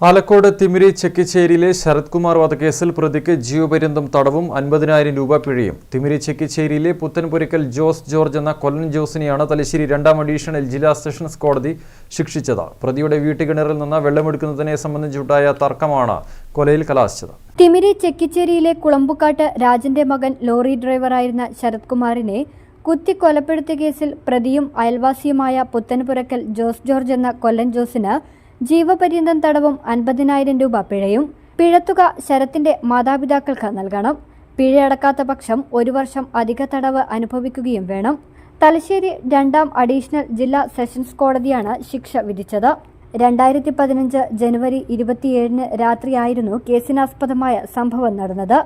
ആലക്കോട് തിമിരി ചെക്കിച്ചേരിയിലെ ശരത് കുമാർ വധക്കേസിൽ പ്രതിക്ക് ജീവപര്യന്തം തടവും അൻപതിനായിരം രൂപ പിഴയും. തിമിരി ചെക്കിച്ചേരിയിലെ പുത്തൻപുരക്കൽ ജോസ് ജോർജ് എന്ന കൊല്ലൻ ജോസിനെയാണ് തലശ്ശേരി രണ്ടാം അഡീഷണൽ ജില്ലാ സെഷൻസ് കോടതി ശിക്ഷിച്ചത്. പ്രതിയുടെ വീട്ടുകിണറിൽ നിന്ന് വെള്ളമെടുക്കുന്നതിനെ സംബന്ധിച്ചുണ്ടായ തർക്കമാണ് കൊലയിൽ കലാശിച്ചത്. തിമിരി ചെക്കിച്ചേരിയിലെ കുളമ്പുക്കാട്ട് രാജന്റെ മകൻ ലോറി ഡ്രൈവറായിരുന്ന ശരത് കുമാറിനെ കുത്തി കൊലപ്പെടുത്തിയ കേസിൽ പ്രതിയും അയൽവാസിയുമായ പുത്തൻപുരക്കൽ ജോസ് ജോർജ് എന്ന കൊല്ലൻ ജോസിന് ജീവപര്യന്തം തടവും അൻപതിനായിരം രൂപ പിഴയും. പിഴത്തുക ശരത്തിന്റെ മാതാപിതാക്കൾക്ക് നൽകണം. പിഴയടക്കാത്ത പക്ഷം ഒരു വർഷം അധിക തടവ് അനുഭവിക്കുകയും വേണം. തലശ്ശേരി രണ്ടാം അഡീഷണൽ ജില്ലാ സെഷൻസ് കോടതിയാണ് ശിക്ഷ വിധിച്ചത്. രണ്ടായിരത്തി പതിനഞ്ച് ജനുവരി ഇരുപത്തിയേഴിന് രാത്രിയായിരുന്നു കേസിനാസ്പദമായ സംഭവം നടന്നത്.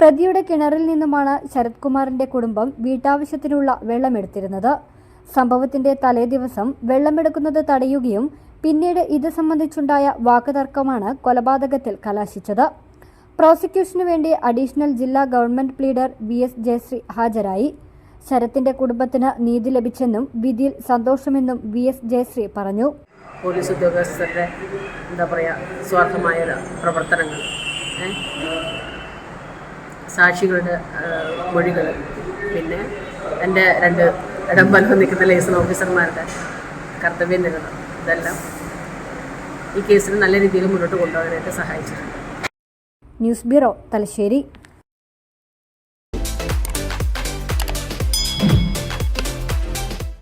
പ്രതിയുടെ കിണറിൽ നിന്നുമാണ് ശരത് കുമാറിന്റെ കുടുംബം വീട്ടാവശ്യത്തിനുള്ള വെള്ളമെടുത്തിരുന്നത്. സംഭവത്തിന്റെ തലേദിവസം വെള്ളമെടുക്കുന്നത് തടയുകയും പിന്നീട് ഇത് സംബന്ധിച്ചുണ്ടായ വാക്കുതർക്കമാണ് കൊലപാതകത്തിൽ കലാശിച്ചത്. പ്രോസിക്യൂഷനു വേണ്ടി അഡീഷണൽ ജില്ലാ government pleader V S Jayasree ഹാജരായി. ശരത്തിന്റെ കുടുംബത്തിന് നീതി ലഭിച്ചെന്നും വിധിയിൽ സന്തോഷമെന്നും വി എസ് ജയശ്രീ പറഞ്ഞു. പോലീസ് ഉദ്യോഗസ്ഥരുടെ എന്താ പറയുക സ്വാർത്ഥമായ പ്രവർത്തനങ്ങൾ സാക്ഷികളുടെ മൊഴികൾ പിന്നെ എന്റെ രണ്ട് ഇടംബലം നിൽക്കുന്ന ലൈസൺ ഓഫീസർമാരുടെ കർത്തവ്യം നിരതം ഇതെല്ലാം ഈ കേസിന് നല്ല രീതിയിൽ മുന്നോട്ട് കൊണ്ടുപോകാനായിട്ട് സഹായിച്ചിട്ടുണ്ട്. News bureau Thalassery.